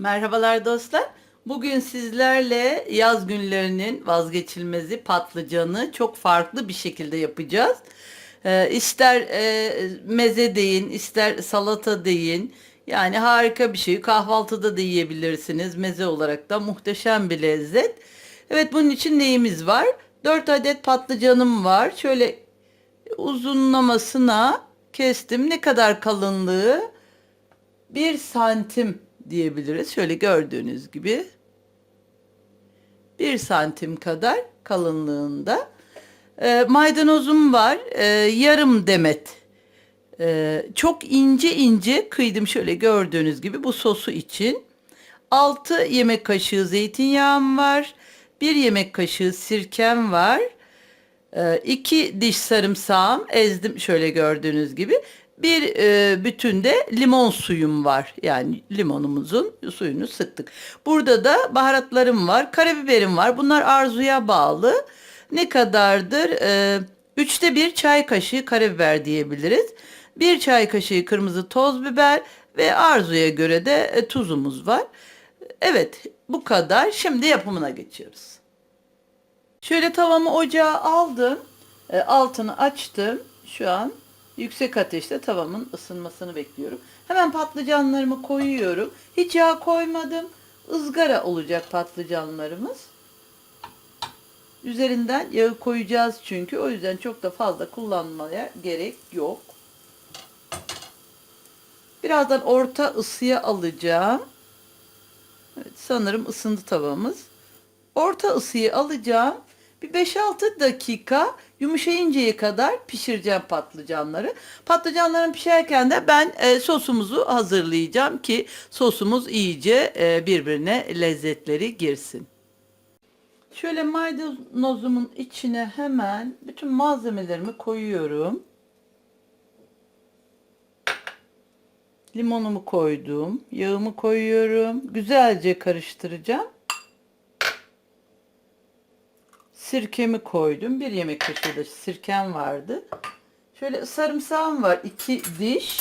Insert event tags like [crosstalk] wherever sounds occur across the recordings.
Merhabalar dostlar. Bugün sizlerle yaz günlerinin vazgeçilmezi patlıcanı çok farklı bir şekilde yapacağız. Ee, ister e, meze deyin, ister salata deyin. Yani harika bir şey. Kahvaltıda da yiyebilirsiniz. Meze olarak da muhteşem bir lezzet. Evet bunun için neyimiz var? 4 adet patlıcanım var. Şöyle uzunlamasına kestim. Ne kadar kalınlığı? 1 santim diyebiliriz. Şöyle gördüğünüz gibi 1 santim kadar kalınlığında. E, maydanozum var. E, yarım demet. E, çok ince ince kıydım şöyle gördüğünüz gibi bu sosu için. 6 yemek kaşığı zeytinyağım var. 1 yemek kaşığı sirkem var. 2 diş sarımsağım ezdim şöyle gördüğünüz gibi. Bir e, bütünde limon suyum var. Yani limonumuzun suyunu sıktık. Burada da baharatlarım var. Karabiberim var. Bunlar arzuya bağlı. Ne kadardır? E, üçte bir çay kaşığı karabiber diyebiliriz. Bir çay kaşığı kırmızı toz biber ve arzuya göre de e, tuzumuz var. Evet bu kadar. Şimdi yapımına geçiyoruz. Şöyle tavamı ocağa aldım. E, altını açtım. Şu an yüksek ateşte tavamın ısınmasını bekliyorum. Hemen patlıcanlarımı koyuyorum. Hiç yağ koymadım. Izgara olacak patlıcanlarımız. Üzerinden yağı koyacağız çünkü. O yüzden çok da fazla kullanmaya gerek yok. Birazdan orta ısıya alacağım. Evet, sanırım ısındı tavamız. Orta ısıyı alacağım. Bir 5-6 dakika yumuşayıncaya kadar pişireceğim patlıcanları. Patlıcanların pişerken de ben e, sosumuzu hazırlayacağım ki sosumuz iyice e, birbirine lezzetleri girsin. Şöyle maydanozumun içine hemen bütün malzemelerimi koyuyorum. Limonumu koydum, yağımı koyuyorum. Güzelce karıştıracağım. Sirkemi koydum. Bir yemek kaşığı da sirkem vardı. Şöyle sarımsağım var. iki diş.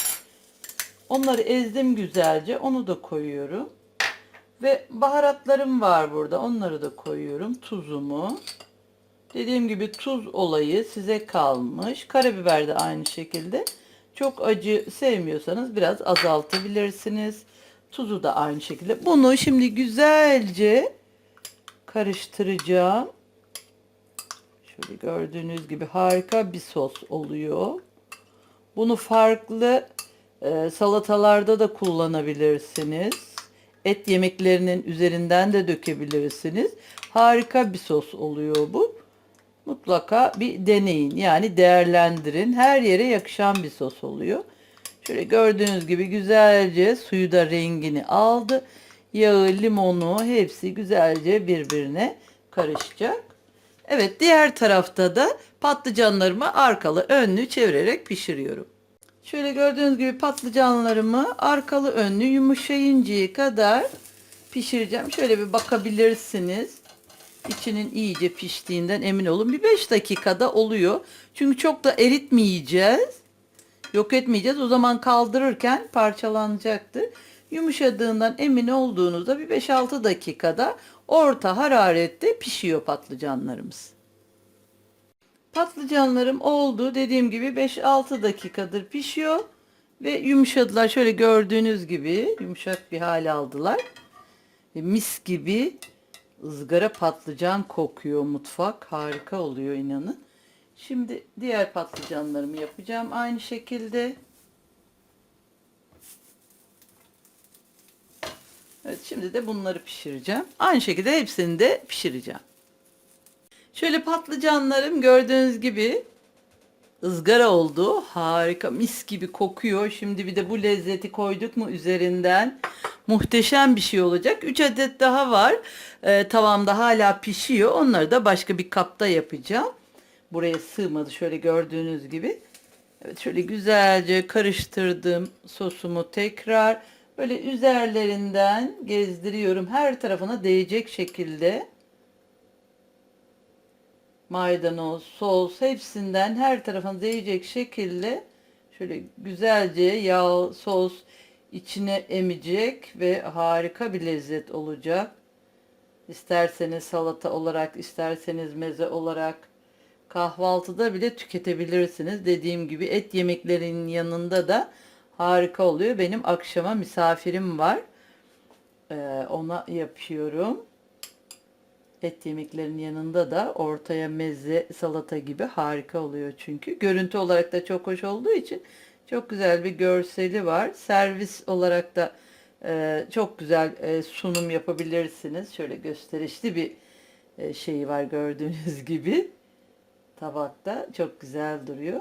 Onları ezdim güzelce. Onu da koyuyorum. Ve baharatlarım var burada. Onları da koyuyorum. Tuzumu. Dediğim gibi tuz olayı size kalmış. Karabiber de aynı şekilde. Çok acı sevmiyorsanız biraz azaltabilirsiniz. Tuzu da aynı şekilde. Bunu şimdi güzelce karıştıracağım. Şöyle gördüğünüz gibi harika bir sos oluyor. Bunu farklı e, salatalarda da kullanabilirsiniz. Et yemeklerinin üzerinden de dökebilirsiniz. Harika bir sos oluyor bu. Mutlaka bir deneyin. Yani değerlendirin. Her yere yakışan bir sos oluyor. Şöyle gördüğünüz gibi güzelce suyu da rengini aldı. Yağı, limonu hepsi güzelce birbirine karışacak. Evet diğer tarafta da patlıcanlarımı arkalı önlü çevirerek pişiriyorum. Şöyle gördüğünüz gibi patlıcanlarımı arkalı önlü yumuşayıncaya kadar pişireceğim. Şöyle bir bakabilirsiniz. İçinin iyice piştiğinden emin olun. Bir 5 dakikada oluyor. Çünkü çok da eritmeyeceğiz. Yok etmeyeceğiz. O zaman kaldırırken parçalanacaktır. Yumuşadığından emin olduğunuzda bir 5-6 dakikada orta hararette pişiyor patlıcanlarımız. Patlıcanlarım oldu. Dediğim gibi 5-6 dakikadır pişiyor. Ve yumuşadılar. Şöyle gördüğünüz gibi yumuşak bir hal aldılar. Ve mis gibi ızgara patlıcan kokuyor mutfak. Harika oluyor inanın. Şimdi diğer patlıcanlarımı yapacağım aynı şekilde. Evet şimdi de bunları pişireceğim. Aynı şekilde hepsini de pişireceğim. Şöyle patlıcanlarım gördüğünüz gibi ızgara oldu. Harika mis gibi kokuyor. Şimdi bir de bu lezzeti koyduk mu üzerinden muhteşem bir şey olacak. 3 adet daha var. Ee, tavamda hala pişiyor. Onları da başka bir kapta yapacağım. Buraya sığmadı şöyle gördüğünüz gibi. Evet şöyle güzelce karıştırdım sosumu tekrar. Böyle üzerlerinden gezdiriyorum. Her tarafına değecek şekilde. Maydanoz, sos hepsinden her tarafına değecek şekilde şöyle güzelce yağ, sos içine emecek ve harika bir lezzet olacak. İsterseniz salata olarak, isterseniz meze olarak kahvaltıda bile tüketebilirsiniz. Dediğim gibi et yemeklerinin yanında da harika oluyor. Benim akşama misafirim var. Ee, ona yapıyorum. Et yemeklerinin yanında da ortaya meze, salata gibi harika oluyor çünkü. Görüntü olarak da çok hoş olduğu için çok güzel bir görseli var. Servis olarak da e, çok güzel e, sunum yapabilirsiniz. Şöyle gösterişli bir e, şeyi var gördüğünüz [laughs] gibi. Tabakta çok güzel duruyor.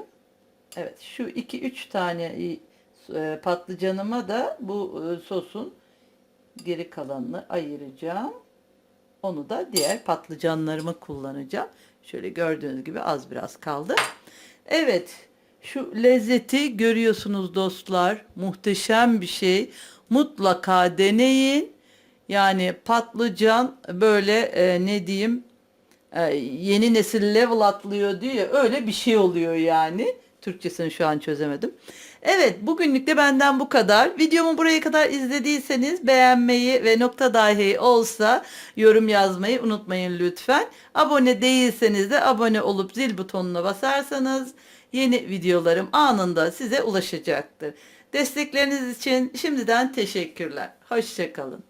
Evet şu 2-3 tane e, patlıcanıma da bu e, sosun geri kalanını ayıracağım. Onu da diğer patlıcanlarıma kullanacağım. Şöyle gördüğünüz gibi az biraz kaldı. Evet şu lezzeti görüyorsunuz dostlar. Muhteşem bir şey. Mutlaka deneyin. Yani patlıcan böyle e, ne diyeyim e, yeni nesil level atlıyor ya, öyle bir şey oluyor yani. Türkçesini şu an çözemedim. Evet bugünlük de benden bu kadar. Videomu buraya kadar izlediyseniz beğenmeyi ve nokta dahi olsa yorum yazmayı unutmayın lütfen. Abone değilseniz de abone olup zil butonuna basarsanız yeni videolarım anında size ulaşacaktır. Destekleriniz için şimdiden teşekkürler. Hoşçakalın.